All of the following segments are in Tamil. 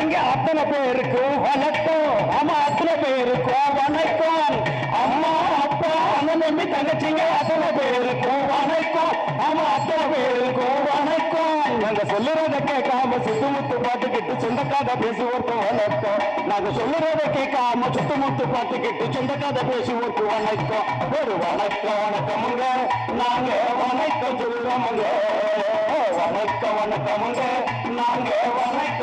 பசங்க அத்தனை பேருக்கும் வணக்கம். ஆமா அத்தனை பேருக்கும் வணக்கம். அம்மா அப்பா அண்ணன் தம்பி தங்கச்சிங்க அத்தனை பேருக்கும் வணக்கம். ஆமா அத்தனை பேருக்கும் வணக்கம். நாங்க சொல்லுறத கேட்காம சுத்துமுத்து பாட்டுக்கிட்டு சொந்தக்காத பேசி பேசுவோர்க்கும் வணக்கம். நாங்க சொல்லுறத கேட்காம சுத்துமுத்து பாட்டுக்கிட்டு சொந்தக்காத பேசி பேசுவோர்க்கு வணக்கம். ஒரு வணக்கம் வணக்கமுங்க. நாங்க வணக்கம் சொல்லுவோமுங்க வணக்கம் வணக்கமுங்க. நாங்க வணக்கம்.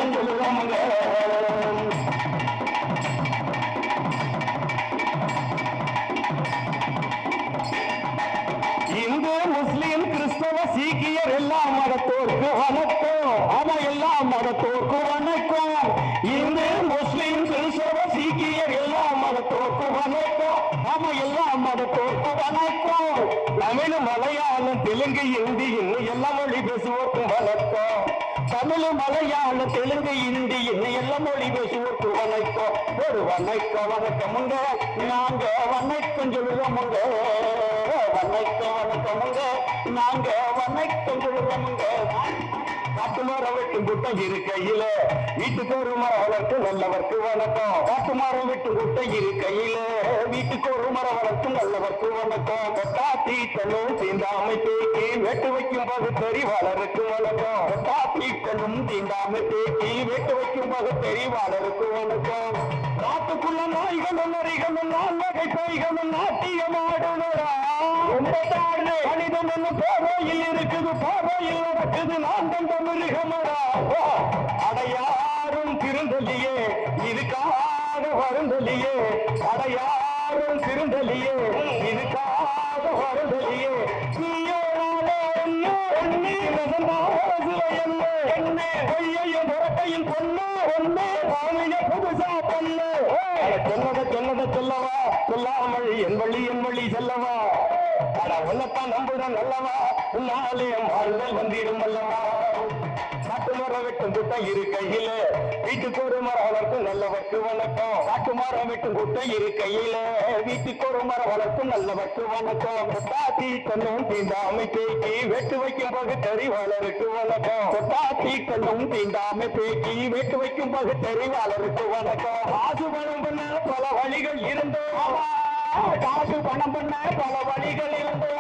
இந்து முஸ்லிம் கிறிஸ்தவ சீக்கியர் எல்லா மதத்தோருக்கு வணக்கம் ஆமா எல்லா மதத்தோருக்கு வணக்கம் தமிழ் மலையாள தெலுங்கு இந்தி என்ன எல்லாம் மொழி பேசுவோருக்கு வணக்கம். ஒரு வணக்கம் வணக்கமுங்க நாங்க வணக்கம் சொல்லுவோமுங்க வணக்கம் வணக்கமுங்க நாங்க வணக்கம் சொல்லுவோமுங்க காட்டு வெட்டும் குட்டம் இருக்கையில. வீட்டுக்கு ஒரு மரம் வளர்க்கும் நல்லவர்க்கு வணக்கம். காட்டு மரம் வெட்டும் குட்டம் இருக்கையில. வீட்டுக்கு ஒரு மரம் வளர்க்கும் நல்லவர்க்கு வணக்கம். காத்தி தன்னும் சேர்ந்த தீண்டாமை தேக்கி வெட்டு வைக்கும் போது தெரிவாளருக்கு வணக்கம். தன்னும் தீண்டாமை தேக்கி வெட்டு வைக்கும் போது தெரிவாளருக்கு வணக்கம். நாட்டுக்குள்ள நாய்களும் நரிகளும் நால் வகை பேய்களும் நாட்டியமாடுனரா மனிதன் பார்வையில் இருக்குது பார்வையில் நடக்குது நான் கண்ட மிருகமடா அடையாரும் திருந்தலியே இதுக்காக வருந்தலியே அடையாரும் திருந்தலியே இதுக்காக வருந்தலியே பொய்யையும் புரட்டையும் பொண்ணு ஒண்ணு சாமிய புதுசா பொண்ணு சொன்னத சொன்னத சொல்லவா சொல்லாமல் என் வழி என் வழி செல்லவா அட உன்னைத்தான் நம்புறேன் நல்லவா உன்னாலே வாழ்தல் வந்திடும் அல்லவா காட்டு மரம் வெட்டும் கூட்டம் இரு கையில. வீட்டுக்கு ஒரு மரம் வளர்க்கும் நல்லவர்க்கு வணக்கம். காட்டு மரம் வெட்டும் கூட்டம் இரு கையில. வீட்டுக்கு ஒரு மரம் வளர்க்கும் நல்லவர்க்கு வணக்கம். கொட்டாத்தி கண்ணும் தீண்டாமை பேக்கி வெட்டு வைக்கும் போது பகுத்தறிவாளருக்கு வணக்கம். கொட்டாத்தி கண்ணும் தீண்டாமை பேக்கி வெட்டு வைக்கும் போது பகுத்தறிவாளருக்கு வணக்கம். ஆசு பணம் பண்ண பல வழிகள் இருந்தோம். காசு பணம் பண்ண பல வழிகள் இருந்தோம்.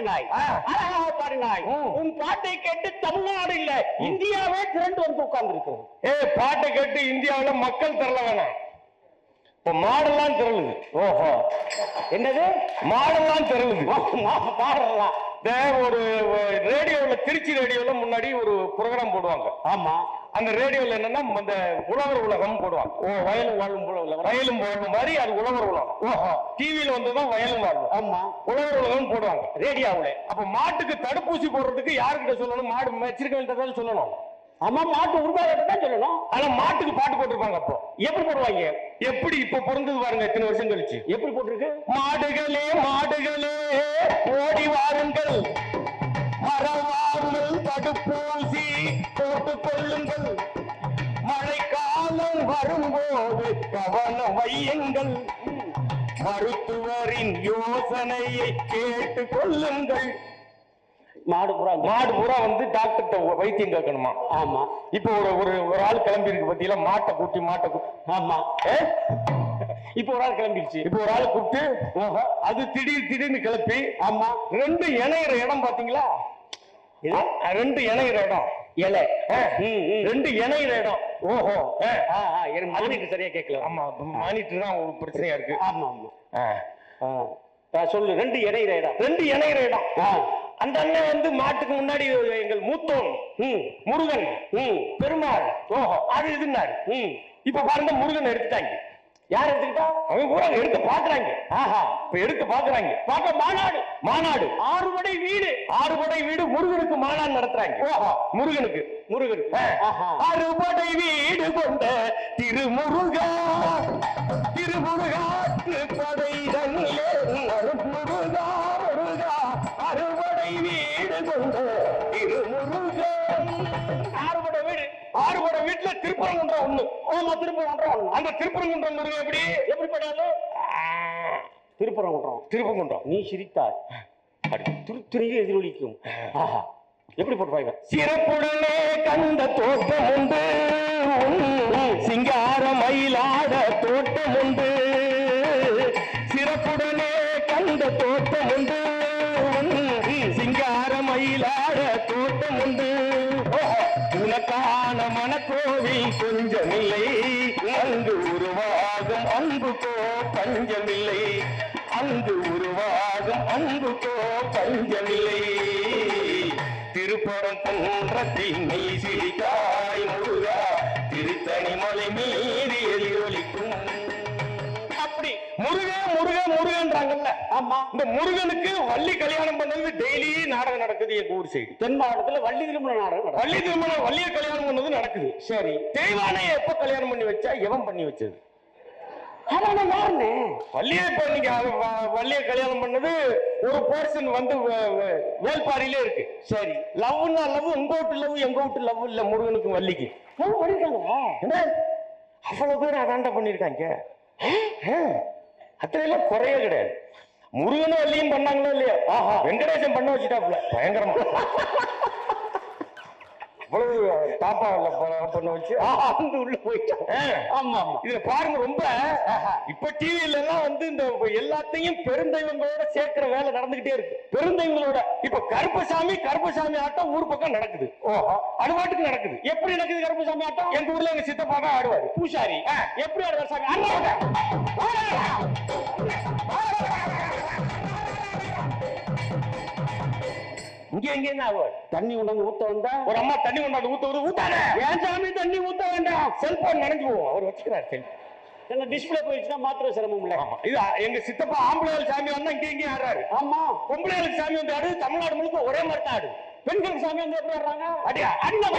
பாடினாய் அழகாக பாடினாய் உன் பாட்டை கேட்டு தமிழ்நாடு இல்ல இந்தியாவே திரண்டு வந்து உட்கார்ந்து இருக்கிறது ஏ பாட்டை கேட்டு இந்தியாவுல மக்கள் திரள வேணாம். இப்ப மாடெல்லாம் திரளுது. ஓஹோ. என்னது? மாடெல்லாம் திரளுது. இந்த ஒரு ரேடியோல திருச்சி ரேடியோல முன்னாடி ஒரு ப்ரோக்ராம் போடுவாங்க. ஆமா. அந்த ரேடியோல என்னன்னா அந்த உழவர் உலகம் போடுவாங்க. ஓ வயலும் வாழும் உள்ள வயலும் வாழும் மாதிரி அது உழவர் உலகம். ஓஹோ. டிவியில வந்ததும் வயலும் வாழும். ஆமா. உழவர் உலகம் போடுவாங்க. ரேடியோவுல. அப்ப மாட்டுக்கு தடுப்பூசி போடுறதுக்கு யாருக்கிட்ட சொல்லணும்? மாடு மேய்ச்சிருக்கவங்க சொல்லணும். ஆமா மாட்டு உருவாக்கிட்ட தான் சொல்லணும். ஆனா மாட்டுக்கு பாட்டு போட்டிருப்பாங்க அப்போ. எப்படி போடுவாங்க? எப்படி இப்ப பிறந்தது பாருங்க இத்தனை வருஷம் கழிச்சு. எப்படி போட்டிருக்கு? மாடுகளே மாடுகளே ஓடி வாருங்கள். மறவாமல் தடுப்பூசி போட்டுக் கொள்ளுங்கள். மழைக்காலம் வரும்போது கவனம் வையுங்கள். மருத்துவரின் யோசனையை கேட்டுக் கொள்ளுங்கள். மாடு புறா மாடு பூரா வந்து டாக்டர்கிட்ட வைத்தியம் கேட்கணுமா? ஆமா. இப்போ ஒரு ஒரு ஒரு ஆள் கிளம்பி இருக்கு பத்தியில மாட்டை கூட்டி மாட்டை கூட்டி ஆமா? இப்போ ஒரு ஆள் கிளம்பிடுச்சு. இப்போ ஒரு ஆள் கூப்பிட்டு அது திடீர் திடீர்னு கிளப்பி ஆமா. ரெண்டு இணையிற இடம் பாத்தீங்களா? ரெண்டு இணையிற இடம். இலை. ரெண்டு இணையிற இடம். ஓஹோ. எனக்கு மானிட்டு சரியா கேட்கல. ஆமா மானிட்டர் தான் ஒரு பிரச்சனையா இருக்கு. ஆமா ஆமா. சொல்லு ரெண்டு இடையிற இடம். ரெண்டு இணையிற இடம். அந்த அண்ணன் வந்து மாட்டுக்கு முன்னாடி எங்கள் மூத்தோன். முருகன். ம் பெருமாள். ஓஹோ அது இதுன்னாரு. இப்ப பாருங்க முருகன் எடுத்துட்டாங்க. யார் எடுத்துக்கிட்டா? அவங்க பூரா எடுக்க பாக்குறாங்க ஆஹா இப்ப எடுக்க பாக்குறாங்க பார்க்க மாநாடு. மாநாடு. ஆறுபடை வீடு. ஆறுபடை வீடு முருகனுக்கு மாநாடு நடத்துறாங்க. ஓஹோ முருகனுக்கு. முருகன். அறுபடை வீடு கொண்ட திருமுருகா. திருமுருகாற்று ஆறுபடை வீடு ஆறுபடை வீட்டுல திருப்பரங்குன்றம் ஒண்ணு. ஆமா திருப்பரங்குன்றம் ஒண்ணு. அந்த திருப்பரங்குன்றம் எப்படி எப்படி? படாது திருப்பரங்குன்றம். திருப்பரங்குன்றம். நீ சிரித்தாய். அப்படி. துருத்துறையே எதிரொலிக்கும் ஆஹா. எப்படி போட்டுருவாங்க சிறப்புடனே கண்ட தோட்டம் உண்டு. சிங்கார மயிலாட தோட்டம் உண்டு. மனக்கோவில் கொஞ்சமில்லை. அங்கு உருவாகும் அன்புக்கோ பஞ்சமில்லை. அங்கு உருவாகும் அன்புக்கோ பஞ்சமில்லை. திருப்பரம் போன்ற மெய் சிரித்தாய் முருகா திருத்தணி மலை மீறி அப்படி முருக முருக முருகன்றாங்கல்ல. ஆமா. இந்த முருகனுக்கு வள்ளி கல்யாணம் பண்ணது டெய்லி நாடகம் நடக்குது எங்க ஊர் சைடு. தென் மாவட்டத்துல வள்ளி திருமண நாடகம். வள்ளி திருமணம் வள்ளிய கல்யாணம் பண்ணது நடக்குது. சரி. தெய்வானைய எப்ப கல்யாணம் பண்ணி வச்சா எவன் பண்ணி வச்சது? வள்ளிய இப்ப நீங்க வள்ளிய கல்யாணம் பண்ணது ஒரு போர்ஷன் வந்து வேல்பாரியிலே இருக்கு. சரி. லவ்னா லவ் உங்க வீட்டு லவ் எங்க வீட்டு லவ் இல்ல முருகனுக்கும் வள்ளிக்கு லவ் பண்ணிருக்காங்களா? என்ன? அவ்வளவு பேர் அதாண்டா பண்ணிருக்காங்க. அத்தனை எல்லாம் குறைய கிடையாது. முருகனும் வள்ளியும் பண்ணாங்களோ இல்லையா? வெங்கடேசன் பண்ண வச்சுட்டாப்ல பயங்கரமா. அவ்வளவு தாப்பா இல்ல ப- பண்ண வச்சு அங்க உள்ள போயிட்டான். ஆமா ஆமா இதுல பாருங்க ரொம்ப இப்ப டிவில எல்லாம் வந்து இந்த எல்லாத்தையும் பெருந்தெய்வங்களோட சேர்க்கிற வேலை நடந்துகிட்டே இருக்கு பெருந்தெய்வங்களோட இப்ப கருப்பசாமி கருப்பசாமி ஆட்டம் ஊர் பக்கம் நடக்குது ஓஹோ அது பாட்டுக்கு நடக்குது எப்படி நடக்குது கருப்பசாமி ஆட்டம் எங்க ஊர்ல எங்க சித்தப்பா தான் ஆடுவாரு பூசாரி. எப்படி ஆடுவார் சாமி இங்க எங்க என்ன ஆடுவார் தண்ணி உணவு ஊத்த வந்தா? ஒரு அம்மா தண்ணி கொண்டாந்து ஊத்த ஊத்து ஊத்தாத! ஏன் சாமி தண்ணி ஊத்த வேண்டாம். செல்போன் நினைஞ்சு போவோம் அவர் வச்சுக்கிறார் செல்போன் என்ன டிஸ்பிளே போயிடுச்சுன்னா மாத்திர சிரமம் இல்ல. இது எங்க சித்தப்பா ஆம்பளை சாமி வந்தா இங்க இங்கேயும் ஆடுறாரு ஆமா. பொம்பளைகளுக்கு சாமி வந்து ஆடு தமிழ்நாடு முழுக்க ஒரே மாதிரி தான் ஆடு பெண்களுக்கு சாமி வந்து எப்படி ஆடுறாங்க? அடியா அண்ணா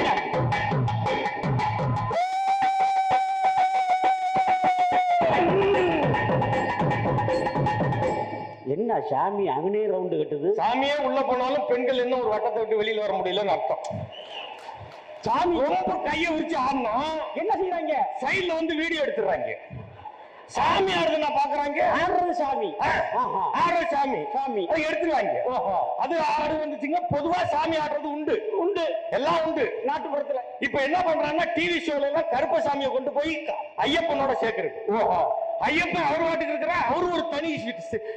சாமி அங்கனே ரவுண்டு கட்டுது. சாமியே உள்ள போனாலும் பெண்கள் இன்னும் ஒரு வட்டத்தை விட்டு வெளியில வர முடியலன்னு அர்த்தம். சாமி ரொம்ப கைய விரிச்சு ஆடினா என்ன செய்யறாங்க சைடுல வந்து வீடியோ எடுத்துறாங்க சாமி ஆடுதுன்னா பாக்குறாங்க ஆடுறது சாமி. ஆஹா. ஆடுற சாமி. சாமி. அதை எடுத்துருவாங்க ஓஹோ. அது ஆடு வந்துச்சுங்க. பொதுவா சாமி ஆடுறது உண்டு. உண்டு. எல்லாம் உண்டு. நாட்டுப்புறத்துல. இப்ப என்ன பண்றாங்கன்னா டிவி ஷோல எல்லாம் கருப்பசாமியை கொண்டு போய் ஐயப்பனோட சேர்க்கறது. ஓஹோ. ஐயப்பன் அவர் வாட்டுக்கு இருக்கிறா? அவரு ஒரு தனி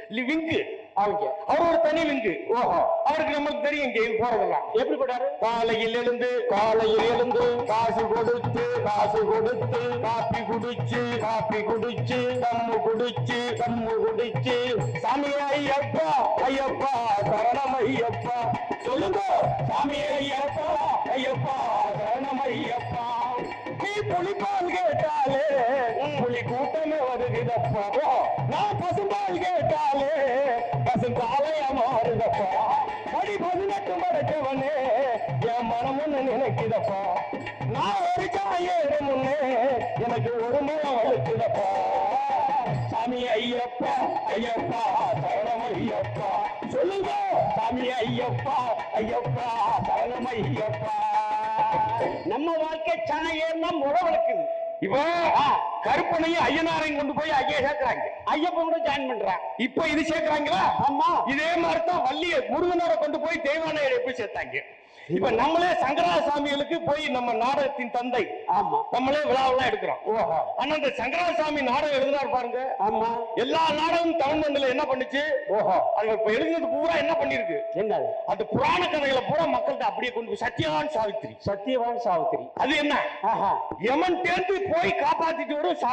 விங்கு. அவங்க. அவர் ஒரு தனி விங்கு. ஓஹோ. அவருக்கு நமக்கு தெரியும் இங்க போறதெல்லாம். எப்படி போட்டாரு? காலையில் எழுந்து காலையில் எழுந்து காசு கொடுத்து காசு கொடுத்து காப்பி குடிச்சு காப்பி குடிச்சு கம்மு குடிச்சு கம்மு குடிச்சு. சாமி ஐயப்பா ஐயப்பா சரணம் ஐயப்பா. சொல்லுங்க. சாமி ஐயப்பா ஐயப்பா சரணம் ஐயப்பா. நீ புலிப்பால் கேட்டாலே புலி கூட்டமே வருகிறப்பா. நான் பசும்பால் கேட்டாலே பசும்பாலையா மாறுதப்பா படி பதினெட்டு மடக்கவனே என் மனம் ஒண்ணு நினைக்குதப்பா. நான் ஒரு சாயேறு முன்னே எனக்கு ஒரு மனம் வலுக்குதப்பா சாமி ஐயப்பா ஐயப்பா சரணம் ஐயப்பா. சொல்லுங்க சாமி ஐயப்பா ஐயப்பா சரணம் ஐயப்பா. நம்ம வாழ்க்கை சன ஏறினா முறை வளர்க்குது இப்போ கருப்பனையும் ஐயனாரையும் கொண்டு போய் அங்கேயே சேர்க்கிறாங்க. ஐயப்பன் கூட ஜாயின் பண்றான். இப்ப இது சேர்க்கறாங்களா? ஆமா. இதே மாதிரி தான் வள்ளிய முருகனோட கொண்டு போய் தெய்வானையை போய் சேர்த்தாங்க. இப்ப நம்மளே சங்கராசாமிகளுக்கு போய் நம்ம நாடகத்தின் தந்தை. ஆமா. நம்மளே விழாவெல்லாம் எடுக்கிறோம். ஓஹோ. ஆனா இந்த சங்கராசாமி நாடகம் எழுதினார் பாருங்க. ஆமா. எல்லா நாடகமும் தமிழ் மண்ணில் என்ன பண்ணுச்சு? ஓஹோ. அது இப்ப எழுதினது பூரா என்ன பண்ணிருக்கு? என்னது? அந்த புராண கதைகளை பூரா மக்கள்கிட்ட அப்படியே கொண்டு போய் சத்யவான் சாவித்திரி. சத்தியவான் சாவித்திரி. அது என்ன? யமன் தேர்ந்து போய் காப்பாத்திட்டு வரும்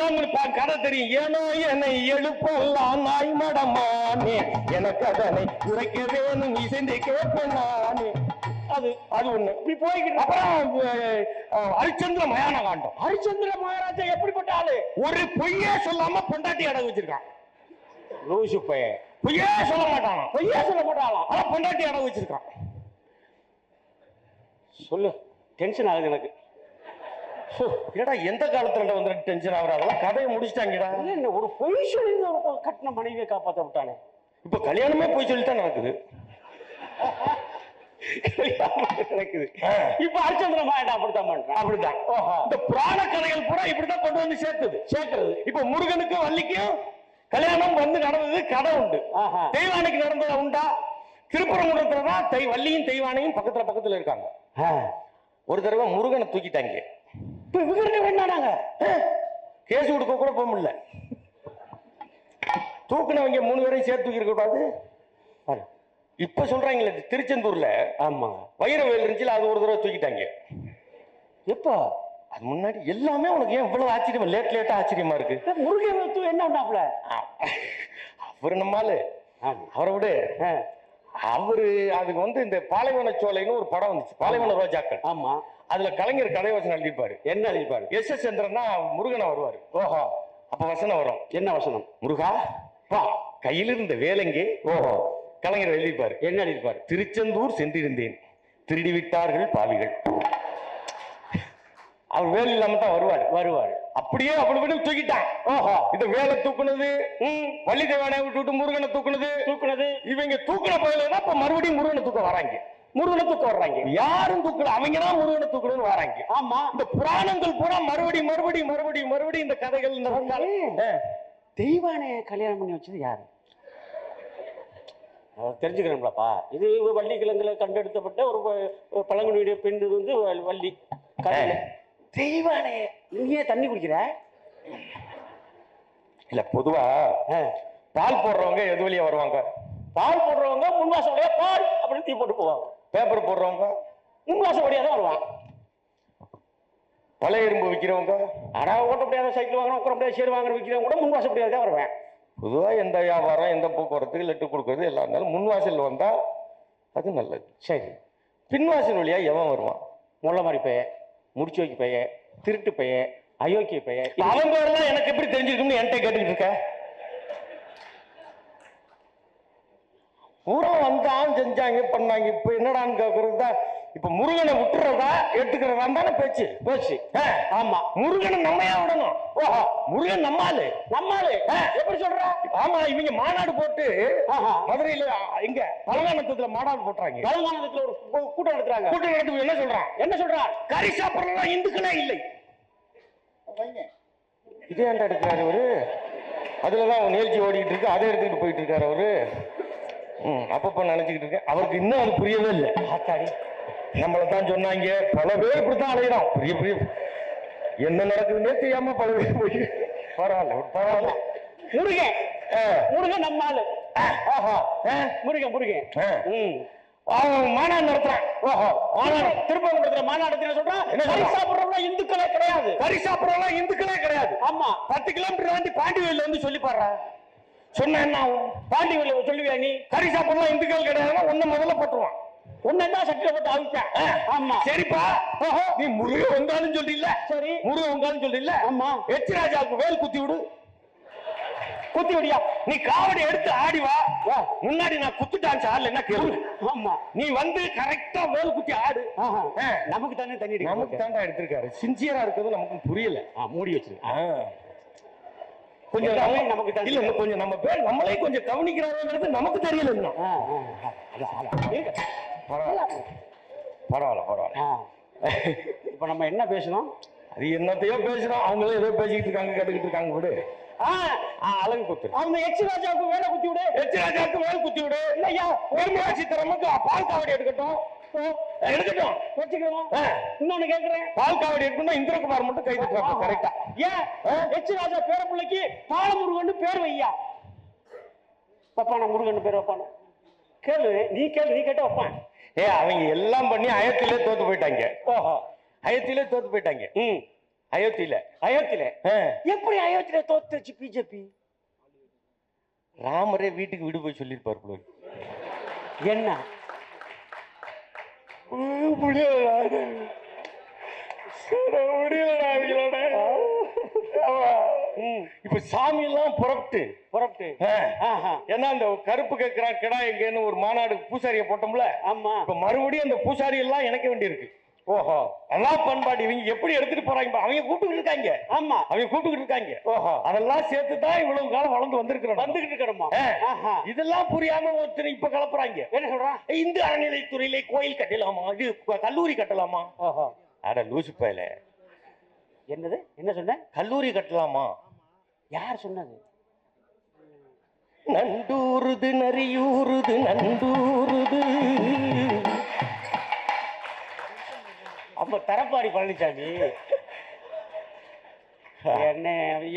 உங்களுக்கு பா- கதை தெரியும். ஏனோ என்னை எழுப்பெல்லாம் நாய் மடமானே. எனக்கு அதனை உரைக்க வேணும் இசைந்து கேட்பேன் நானே அது அது ஒண்ணு. இப்படி போய்கிட்டு அப்புறம் ஹரிச்சந்திர மயான காண்டம் ஹரிச்சந்திர மகாராஜா எப்படிப்பட்ட ஆளு? ஒரு பொய்யே சொல்லாம பொண்டாட்டி அடகு வச்சிருக்கான். லூசு பையன். பொய்யே சொல்ல மாட்டானா? பொய்யா சொல்ல மாட்டாளாம் ஆனா பொண்டாட்டி அடகு வச்சிருக்கான். சொல்லு. டென்ஷன் ஆகுது எனக்கு. ஏடா எந்த காலத்துல வந்து டென்ஷன் ஆகுற? அதெல்லாம் கதையை முடிச்சிட்டாங்கடா. இல்ல, ஒரு பொய் சொல்லி ஒரு கட்டின மனைவியை காப்பாத்த விட்டானே. இப்ப கல்யாணமே போய் சொல்லித்தான் நடக்குது. நடக்குது. இப்ப ஹரிச்சந்திர மகாராஜா அப்படித்தான் பண்றான். அப்படிதான் ஓஹோ. இந்த புராண கதைகள் பூரா இப்படிதான் கொண்டு வந்து சேர்த்தது. சேர்க்கிறது. இப்ப முருகனுக்கும் வள்ளிக்கும் கல்யாணம் வந்து நடந்தது கதை உண்டு. தெய்வானைக்கு நடந்தது உண்டா? திருப்பரங்குன்றத்துல தான் தை வள்ளியும் தெய்வானையும் பக்கத்துல பக்கத்துல இருக்காங்க. ஒரு தடவை முருகனை தூக்கிட்டாங்க. இப்ப இவங்க வேண்டாங்க கேஸ் கொடுக்க கூட போக முடியல. தூக்குனவங்க மூணு பேரையும் சேர்த்து தூக்கி கூடாது. இப்ப சொல்றாங்களே திருச்செந்தூர்ல. ஆமா வைரவேல் இருந்துச்சுல அது ஒரு தடவை தூக்கிட்டாங்க. எப்போ அது முன்னாடி எல்லாமே உனக்கு ஏன் இவ்வளவு ஆச்சரியமா லேட் லேட்டா ஆச்சரியமா இருக்கு? முருகன் என்ன பண்ணாப்ல அவர் நம்மாலு அவரை விட. அவரு அதுக்கு வந்து இந்த பாலைவன சோலைன்னு ஒரு படம் வந்துச்சு. பாலைவன ரோஜாக்கள். ஆமா. அதுல கலைஞர் கதை வசனம் எழுதியிருப்பாரு. என்ன எழுதிப்பாரு எஸ் எஸ் சந்திரன் தான் முருகனா வருவாரு. ஓஹோ. அப்ப வசனம் வரும். என்ன வசனம்? முருகா வா. கையில் இருந்த வேலைங்கே. ஓஹோ. கலைஞர் எழுதியிருப்பாரு. என்ன எழுதிப்பாரு திருச்செந்தூர் சென்றிருந்தேன். திருடி விட்டார்கள் பாவிகள். அவர் வேலை இல்லாம தான் வருவார். வருவாரு. அப்படியே விட தூக்கிட்டான். ஓஹோ. இந்த வேலை தூக்குனது வள்ளி தேவானை விட்டு விட்டு முருகனை தூக்குனது தூக்குனது. இவங்க தூக்குன போயில இப்ப மறுபடியும் முருகனை தூக்க வராங்க. முருகனை தூக்க வர்றாங்க. யாரும் தூக்கல அவங்க தான் முருகனை தூக்கணும்னு வராங்க. ஆமா. இந்த புராணங்கள் பூரா மறுபடி மறுபடி மறுபடி மறுபடி இந்த கதைகள் நடந்தாலும் தெய்வானைய கல்யாணம் பண்ணி வச்சது யாரு? அஹ் தெரிஞ்சுக்கிறோம்லப்பா இது வள்ளி கிழங்குல கண்டெடுக்கப்பட்ட ஒரு பழங்குடியுடைய பெண் இது வந்து வள்ளி. கல்யாணம். தெய்வானைய நீ ஏன் தண்ணி குடிக்கிற? இல்ல பொதுவா பால் போடுறவங்க எது வழியா வருவாங்க? பால் போடுறவங்க முன்வாசம் வழியா பால் அப்படின்னு தீ போட்டு போவாங்க. பேப்பர் போடுறவங்க? முன்வாசம் வழியா தான் வருவான். பழைய இரும்பு விற்கிறவங்க அடா ஓட்ட முடியாத சைக்கிள் வாங்கணும் உட்கார முடியாத சேர் வாங்குற விற்கிறவங்க கூட முன்வாசம் வழியா தான் வருவேன். பொதுவாக எந்த வியாபாரம் எந்த போக்குவரத்துக்கு லெட்டு கொடுக்கறது எல்லாம் இருந்தாலும் முன்வாசல் வந்தால் அது நல்லது. சரி. பின்வாசல் வழியா எவன் வருவான்? முள்ள மாதிரி பைய முடிச்சு வைக்க பைய திருட்டு பைய அயோக்கிய பைய அவன் பேர்லாம் எனக்கு எப்படி தெரிஞ்சிருக்கும்னு என்கிட்ட கேட்டுக்கிட்டு இருக்க? பூரா வந்தான் செஞ்சாங்க பண்ணாங்க இப்போ என்னடான்னு கேட்கறது தான் இப்ப முருகனை விட்டுறதா எடுத்துக்கிறதா தானே பேச்சு. போச்சு ஆமா. முருகனை நம்மையா விடணும். ஓஹோ முருகன் நம்மாளு நம்மாலு எப்படி சொல்ற? ஆமா இவங்க மாநாடு போட்டு ஆஹா. மதுரையில இங்க பலகானத்துல மாநாடு போட்டுறாங்க. கலைமானத்துல ஒரு கூட்டம் நடத்துறாங்க. கூட்டம் நடத்து என்ன சொல்றான்? என்ன சொல்றான் கறி சாப்பிடறதா இந்துக்களே இல்லை. இதே ஏன்டா எடுக்கிறாரு அவரு? அதுலதான் அவன் நிகழ்ச்சி ஓடிட்டு இருக்கு. அதை எடுத்துக்கிட்டு போயிட்டு இருக்காரு அவரு. ம் அப்பப்ப நினைச்சுக்கிட்டு இருக்கேன். அவருக்கு இன்னும் அது புரியவே இல்லை. ஆத்தாடி. நம்மளை தான் சொன்னாங்க. பல பேர் இப்படித்தான் அலையிறோம் பெரிய பெரிய என்ன நடக்குதுன்னே தெரியாம பல பேர் போய் பரவாயில்ல பரவாயில்ல. முருகன். முருகன் நம்மாலு ஆஹா, ஆ, முருகன் முருகன். அவன் மாநாடு நடத்துறான். ஓஹோ. மாநாடு. திருப்பரங்குன்றத்துல மாநாடு சொல்றான். கறி? சாப்பிடுறவங்க இந்துக்களே கிடையாது. கறி சாப்பிடறவங்க இந்துக்களே கிடையாது. ஆமா. பத்து கிலோமீட்டர் தாண்டி பாண்டிவேல வந்து சொல்லி சொன்ன என்ன ஆகும்? பாண்டி வெளில சொல்லுவியா நீ? கறி சாப்பிடலாம் இந்துக்கள் கிடையாதுன்னா ஒண்ணு முதல்ல போட்டுருவான். ஒன்னதான் சட்டில போட்டு அவிச்சேன் ஆமா. சரிப்பா. நீ முருகன் வந்தாலும் சொல்லில்ல சரி. முருகன் வந்தாலும் சொல்லில்ல ஆமா. எச் ராஜாவுக்கு வேல் குத்தி விடு. குத்தி விடியா? நீ காவடி எடுத்து ஆடி வா. முன்னாடி நான் குத்துட்டான் சார்ல என்ன கேளு? ஆமா. நீ வந்து கரெக்டா வேல் குத்தி ஆடு. நமக்கு தானே தண்ணி நமக்கு தாண்டா எடுத்திருக்காரு. சின்சியரா இருக்கிறது நமக்கு புரியல. மூடி வச்சிரு. ஆ. கொஞ்சம் நமக்கு இல்ல கொஞ்சம் நம்ம பேர் நம்மளே கொஞ்சம் கவனிக்கிறாங்கிறது நமக்கு தெரியல இன்னும். பரவாயில்ல. பரவாயில்ல பரவாயில்ல. இப்ப நம்ம என்ன பேசணும்? அது என்னத்தையோ பேசுறோம். அவங்களும் ஏதோ பேசிக்கிட்டு இருக்காங்க கேட்டுக்கிட்டு இருக்காங்க விடு. அழகு குத்து. அவங்க எச் ராஜாவுக்கு வேலை குத்தி விடு. எச் ராஜாவுக்கு வேல் குத்தி விடு. இல்லையா? பெருமாட்சி திறமைக்கு பால் காவடி எடுக்கட்டும். எடுக்கட்டும். வச்சுக்கிறோம். இன்னொன்னு கேக்குறேன். பால் காவடி எடுக்கணும் இந்திரகுமார் மட்டும் கை தட்டுறாங்க கரெக்டா ஏன்? எச் ராஜா பேர பிள்ளைக்கு பாலமுருகன் பேர் வையா. வைப்பானா முருகன் பேர் வைப்பானா? கேளு நீ கேளு நீ கேட்ட வைப்பான். ஏ அவங்க எல்லாம் பண்ணி அயோத்தியிலே தோத்து போயிட்டாங்க. ஓஹோ. அயோத்தியிலே தோத்து போயிட்டாங்க. ம். அயோத்தியில. அயோத்தியில. எப்படி அயோத்தியில தோத்துச்சு பிஜேபி? ராமரே வீட்டுக்கு விடு போய் சொல்லியிருப்பார் போல. என்ன? முடியலடா முடியலடா அவங்களோட. ஆமா. ம் இப்ப சாமி எல்லாம் புறப்பட்டு. புறப்பட்டு ஏன்னா அந்த கருப்பு கேட்கிறா கிடா எங்கன்னு ஒரு மாநாடு பூசாரிய போட்டோம்ல? ஆமா. இப்ப மறுபடியும் அந்த பூசாரி எல்லாம் இணைக்க வேண்டியிருக்கு. ஓஹோ. அதான் பண்பாடு இவங்க எப்படி எடுத்துட்டு போறாங்க. அவங்க கூப்பிட்டு இருக்காங்க. ஆமா. அவங்க கூப்பிட்டு இருக்காங்க. ஓஹோ. அதெல்லாம் சேர்த்து தான் இவ்வளவு காலம் வளர்ந்து வந்திருக்கிறோம் வந்துகிட்டு இருக்கிறோமா? இதெல்லாம் புரியாம ஒருத்தர் இப்ப கலப்புறாங்க. என்ன சொல்றான் இந்து அறநிலைத்துறையிலே கோயில் கட்டலாமா? இது கல்லூரி கட்டலாமா? ஓஹோ. அட லூசு பயல. என்னது? என்ன சொன்ன? கல்லூரி கட்டலாமா? யார் சொன்னது? நண்டூருது நரியூருது நண்டூருது. அப்ப தரப்பாடி பழனிசாமி என்ன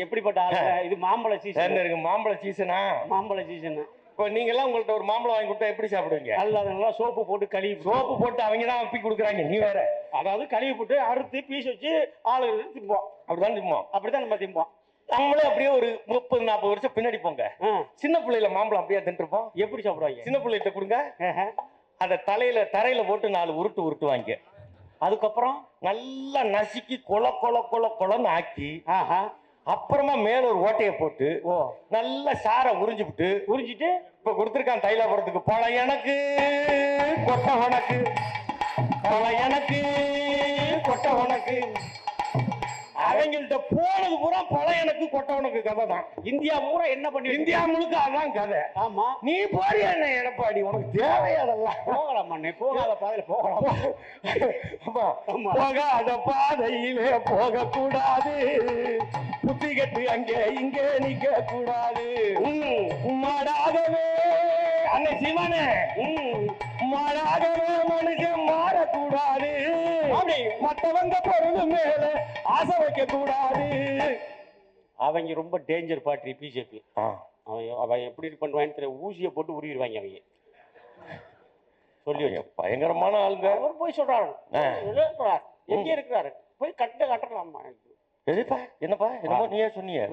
எப்படிப்பட்ட ஆளு? இது மாம்பழ சீசன். இருக்கு மாம்பழ சீசனா? மாம்பழ சீசன். இப்போ நீங்க எல்லாம் உங்கள்ட்ட ஒரு மாம்பழம் வாங்கி கொடுத்தா எப்படி சாப்பிடுவீங்க? நல்லா நல்லா சோப்பு போட்டு கழுவி சோப்பு போட்டு அவங்க தான் அப்பி கொடுக்குறாங்க நீ வேற. அதாவது கழுவி போட்டு அறுத்து பீஸ் வச்சு ஆளுங்க திம்போம் அப்படிதான் திம்போம் அப்படிதான் நம்ம திம்போம் நம்மளே அப்படியே ஒரு முப்பது நாற்பது வருஷம் பின்னாடி போங்க. சின்ன பிள்ளையில மாம்பழம் அப்படியே தின்றுப்போம் எப்படி சாப்பிடுவாங்க? சின்ன பிள்ளைகிட்ட கொடுங்க. அதை தலையில தரையில போட்டு நாலு உருட்டு உருட்டுவாங்க. அதுக்கப்புறம் நல்லா நசுக்கி கொல கொல கொல கொலன்னு ஆக்கி ஆஹா அப்புறமா மேல ஒரு ஓட்டையை போட்டு ஓ. நல்ல சாரை உறிஞ்சு விட்டு உறிஞ்சிட்டு? இப்ப கொடுத்துருக்கான் தைலாபுரத்துக்கு பழ எனக்கு கொட்டை உனக்கு பழ எனக்கு கொட்டை உனக்கு. அவங்கள்ட்ட போனது பூரா பழ எனக்கு கொட்டை உனக்கு கதை தான் இந்தியா பூரா என்ன பண்ணி இந்தியா முழுக்க அதான் கதை. ஆமா. நீ போறியா என்ன எடப்பாடி உனக்கு தேவையா அதெல்லாம் போகலாம் அண்ணே போகாத பாதையில போகலாம். போகாத பாதையிலே போக கூடாது புத்தி கட்டு அங்கே இங்கே நிக்க கூடாது மாடாகவே அன்னை சிவனே. மாடாகவே மனுஷன் மாறக்கூடாது. அப்படி. மத்தவங்க பொருள் மேல ஆசை வைக்க கூடாது அவங்க ரொம்ப டேஞ்சர் பார்ட்டி பிஜேபி அவன் அவன் எப்படி பண்ணுவான்னு தெரியல. ஊசியை போட்டு உருவிடுவாங்க அவங்க. சொல்லி பயங்கரமான ஆளுங்க. அவர் போய் சொல்றாரு. எங்க இருக்கிறாரு? போய் கட்ட கட்டலாமா? எதுப்பா? என்னப்பா? என்னமோ நீயே சொன்னீங்க.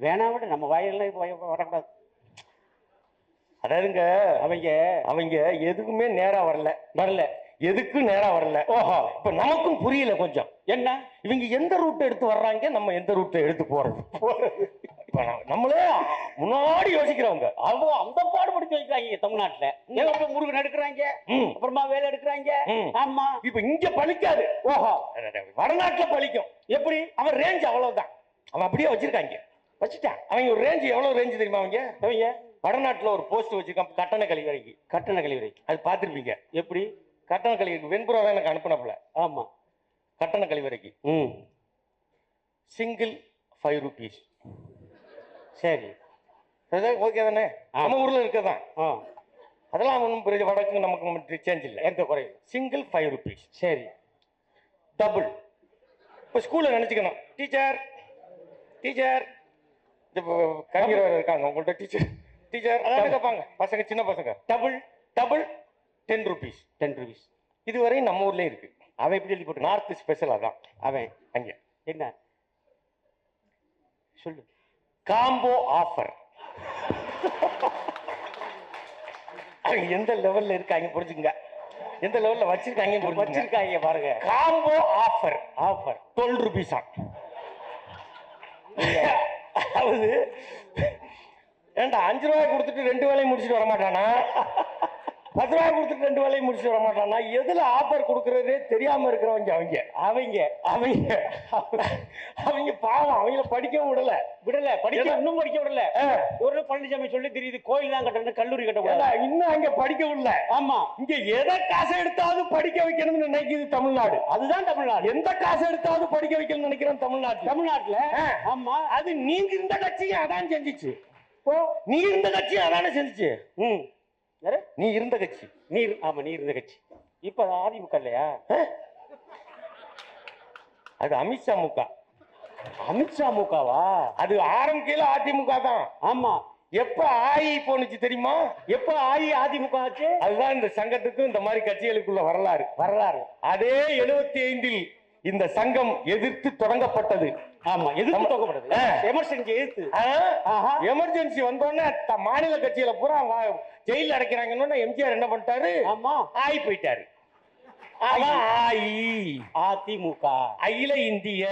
வேணாம் விடு. நம்ம வாயெல்லாம் இப்போ வய- வரக்கூடாது. அதாவதுங்க அவங்க அவங்க எதுக்குமே நேரா வரல வரல. எதுக்கும் நேரா வரல. ஓஹோ இப்ப நமக்கும் புரியல கொஞ்சம். என்ன? இவங்க எந்த ரூட் எடுத்து வர்றாங்க? நம்ம எந்த ரூட்டை எடுத்து போறது? நம்மளே முன்னாடி யோசிக்கிறவங்க. அவங்க அந்த பாடுபடுத்தி வைக்கிறாங்க தமிழ்நாட்டுல. போய் முருகன் எடுக்கிறாங்க. அப்புறமா வேலை எடுக்கிறாங்க. ஆமா. இப்ப இங்க பழிக்காது. ஓஹோ. வடநாட்டுல பழிக்கும். எப்படி? அவன் ரேஞ்ச் அவ்வளவுதான். அவன் அப்படியே வச்சிருக்காங்க. வச்சுட்டான். அவங்க ஒரு ரேஞ்ச் எவ்வளவு ரேஞ்ச் தெரியுமா அவங்க? அவங்க வடநாட்டுல ஒரு போஸ்ட் வச்சிருக்கான் கட்டண கழிவறைக்கு. கட்டண கழிவறை அது பார்த்திருப்பீங்க. எப்படி? கட்டண கழிவறைக்கு. வெண்புறா தான் எனக்கு அனுப்பினப்புல. ஆமா. கட்டண கழிவறைக்கு. ம். சிங்கிள் ஃபைவ் ருபீஸ் சரி. ஓகே தானே. நம்ம ஊர்ல இருக்கதான். ஆ. அதெல்லாம் ஒன்றும் பெரிய வடக்கு நமக்கு சேஞ்ச் இல்லை. எந்த குறையும். சிங்கிள் ஃபைவ் ருபீஸ் சரி. டபுள் இப்போ ஸ்கூலில் நினச்சிக்கணும். டீச்சர் டீச்சர் இப்போ கவிஞர் இருக்காங்க. உங்கள்கிட்ட டீச்சர் டீச்சர் அதான் கேட்பாங்க. பசங்க சின்ன பசங்க. Double double ten rupees ten rupees இதுவரை நம்ம ஊர்லேயும் இருக்கு. அவன் எப்படி எழுதி போட்டு நார்த் ஸ்பெஷல் அதான். அவன் அங்கே. என்ன? சொல்லு. காம்போ ஆஃபர் அவங்க எந்த லெவல்ல இருக்காங்க புரிஞ்சுங்க எந்த லெவல்ல வச்சிருக்காங்க வச்சிருக்காங்க வச்சிருக்காங்க பாருங்க. காம்போ ஆஃபர் ஆஃபர் டுவெல் ருபீஸா அதாவது ஏன்டா அஞ்சு ரூபாய் கொடுத்துட்டு ரெண்டு வேலையும் முடிச்சுட்டு வர மாட்டானா பத்து ரூபாய் கொடுத்துட்டு ரெண்டு வேலையும் முடிச்சுட்டு வர மாட்டானா எதுல ஆஃபர் கொடுக்கறதே தெரியாம இருக்கிறவங்க அவங்க. அவங்க அவங்க. அவங்க பாவம் அவங்கள படிக்கவும் விடல. விடல படிக்க இன்னும் படிக்க விடல. ஒரு பழனிசாமி சொல்லி தெரியுது கோயில் தான் கட்டணும் கல்லூரி கட்டக்கூடாது இன்னும் அங்க படிக்க விடல. ஆமா. இங்க எதை காசை எடுத்தாவது படிக்க வைக்கணும்னு நினைக்குது தமிழ்நாடு. அதுதான் தமிழ்நாடு. எந்த காசை எடுத்தாவது படிக்க வைக்கணும்னு நினைக்கிறோம் தமிழ்நாடு தமிழ்நாட்டுல. ஆமா. அது நீங்க இருந்த கட்சியும் அதான் செஞ்சுச்சு. ஓ நீ இருந்த கட்சியும் அதானே செஞ்சுச்சு? ம். யாரு? நீ இருந்த கட்சி. நீர் ஆமா நீர் இருந்த கட்சி. இப்ப அதிமுக இல்லையா? அது அமித்ஷா முக அமித்ஷா முகாவா அது ஆரம்பிக்கையில அதிமுக தான். ஆமா. எப்ப ஆயி போனுச்சு தெரியுமா? எப்ப ஆயி அதிமுக ஆச்சு? அதுதான் இந்த சங்கத்துக்கும் இந்த மாதிரி கட்சிகளுக்குள்ள வரலாறு. வரலாறு. அதே எழுபத்தி ஐந்தில் இந்த சங்கம் எதிர்த்து தொடங்கப்பட்டது. ஆமா எதிர்த்து ஆ. எமர்ஜென்சி எதிர்த்து. எமர்ஜென்சி வந்தோடனே மாநில கட்சியில பூரா ஜெயில்ல அடைக்கிறாங்கன்னு எம்ஜிஆர் என்ன பண்ணிட்டாரு? ஆமா. ஆயி போயிட்டாரு. அதிமுக. அகில இந்திய.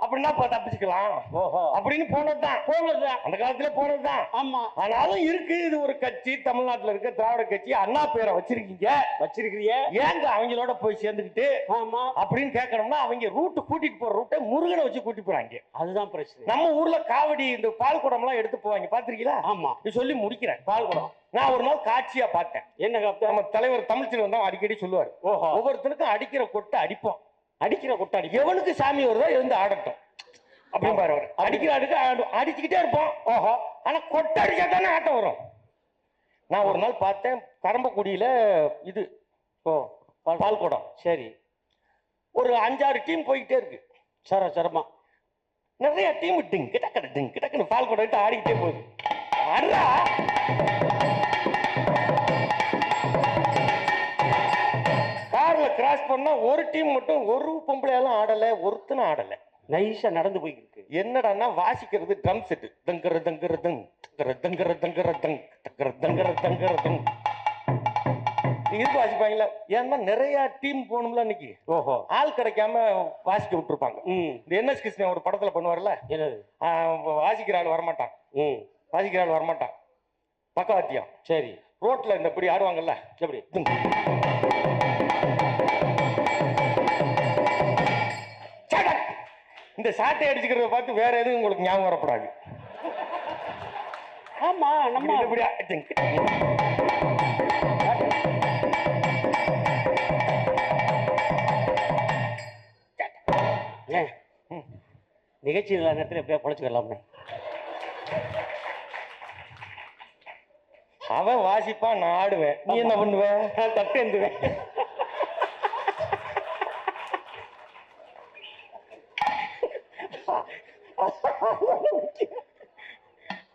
அப்படின்னா தப்பிச்சுக்கலாம். ஓஹோ. அப்படின்னு போனதுதான். போனதுதான். அந்த காலத்துல போனதுதான். ஆமா. ஆனாலும் இருக்கு இது ஒரு கட்சி தமிழ்நாட்டுல இருக்க திராவிட கட்சி அண்ணா பேரை வச்சிருக்கீங்க. வச்சிருக்கிறிய? ஏங்க அவங்களோட போய் சேர்ந்துக்கிட்டு? ஆமா. அப்படின்னு கேட்கணும்னா அவங்க ரூட்டு கூட்டிட்டு போற ரூட்டை முருகனை வச்சு கூட்டி போறாங்க. அதுதான் பிரச்சனை. நம்ம ஊர்ல காவடி இந்த பால் குடம் எல்லாம் எடுத்து போவாங்க. பாத்திருக்கீங்களா ஆமா. சொல்லி முடிக்கிறேன் பால் குடம் நான் ஒரு நாள் காட்சியா பார்த்தேன். என்ன நம்ம தலைவர் தமிழ்ச்செல்வன் தான் அடிக்கடி சொல்லுவார். ஓஹோ. ஒவ்வொருத்தருக்கும் அடிக்கிற கொட்டை அடிப்போம். அடிக்கிற கொட்டாடி எவனுக்கு சாமி வருதோ எழுந்து ஆடட்டும். அப்படின்னு பாரு அடிக்கிற அடுக்கு அடிச்சுக்கிட்டே இருப்போம். ஓஹோ. ஆனா கொட்டை அடிச்சா தானே ஆட்டம் வரும். நான் ஒரு நாள் பார்த்தேன் கரம்பக்குடியில இது ஓ பால் குடம் சரி. ஒரு அஞ்சாறு டீம் போய்கிட்டே இருக்கு. சர சரமா. நிறைய டீம் டிங் கிட்டக்கட டிங் கிட்டக்குன்னு பால் குடம் விட்டு ஆடிக்கிட்டே போகுது. அடா கிராஸ் பண்ணா ஒரு டீம் மட்டும் ஒரு பொம்பளையாலும் ஆடல ஒருத்தனும் ஆடல. நைஸா நடந்து போயிருக்கு என்னடான்னா வாசிக்கிறது ட்ரம் செட்டு தங்கர தங்கர தங் தங்கர தங்கர தங்கர தங் தங்கர தங்கர தங்கர தங் இது வாசிப்பாங்களா ஏன்னா நிறைய டீம் போகணும்ல இன்னைக்கு ஓஹோ. ஆள் கிடைக்காம வாசிக்க விட்டுருப்பாங்க. ம். இந்த என்எஸ் கிருஷ்ணன் ஒரு படத்துல பண்ணுவார்ல என்னது? வாசிக்கிற ஆள் வரமாட்டான். ம். வாசிக்கிற ஆள் வரமாட்டான். பக்கவாத்தியம். சரி. ரோட்ல இந்த இப்படி ஆடுவாங்கல்ல? எப்படி? இந்த சாட்டை அடிச்சுக்கிறத பார்த்து வேற எதுவும் உங்களுக்கு ஞாபகம் வரப்படாது ஆமா நம்ம இப்படி இப்படி அடிச்சுங்க. ஏன்? ம். நிகழ்ச்சி இல்லாத நேரத்தில் எப்படியா பொழைச்சிக்கலாம்னு அவன் வாசிப்பான் நான் ஆடுவேன் நீ என்ன பண்ணுவ நான் தட்டு எழுந்துவேன்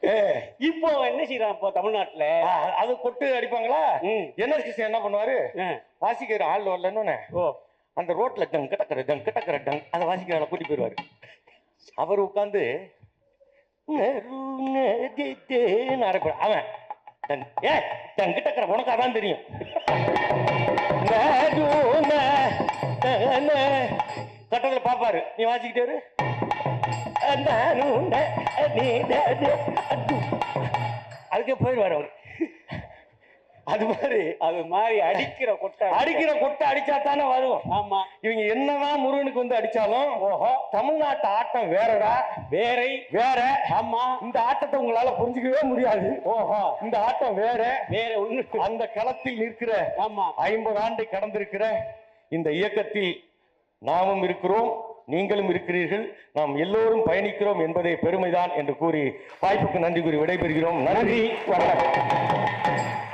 ஏ, என்ன செய்யறான் இப்போ தமிழ்நாட்டுல அது கொட்டு அடிப்பாங்களா ம். என்ன பண்ணுவாரு. வாசிக்கிற ஆள் வரலன்னு ஓ அந்த ரோட்ல டங் கிடக்கிற டங் கிடக்கிற டங் அதை வாசிக்கிற கூட்டி போயிடுவாரு அவர் உட்காந்து அவன் ஏ டங் கிட்டக்கிற உனக்கு அதான் தெரியும். கட்டத்துல பாப்பாரு நீ வாசிக்கிட்டே. நறுன, நீ. அதுக்கே போயிடுவாரு அவரு. அது மாதிரி அது மாதிரி அடிக்கிற கொட்டை அடிக்கிற கொட்டை அடிச்சா தானே வரும் ஆமா. இவங்க என்னதான் முருகனுக்கு வந்து அடிச்சாலும் ஓஹோ தமிழ்நாட்டு ஆட்டம் வேறடா. வேறை. வேற. ஆமா. இந்த ஆட்டத்தை உங்களால புரிஞ்சுக்கவே முடியாது. ஓஹோ. இந்த ஆட்டம் வேற. வேற ஒண்ணு. அந்த களத்தில் நிற்கிற ஆமா. ஐம்பது ஆண்டை கடந்திருக்கிற இந்த இயக்கத்தில் நாமும் இருக்கிறோம். நீங்களும் இருக்கிறீர்கள். நாம் எல்லோரும் பயணிக்கிறோம் என்பதே பெருமைதான் என்று கூறி வாய்ப்புக்கு நன்றி கூறி விடைபெறுகிறோம். நன்றி. வணக்கம்.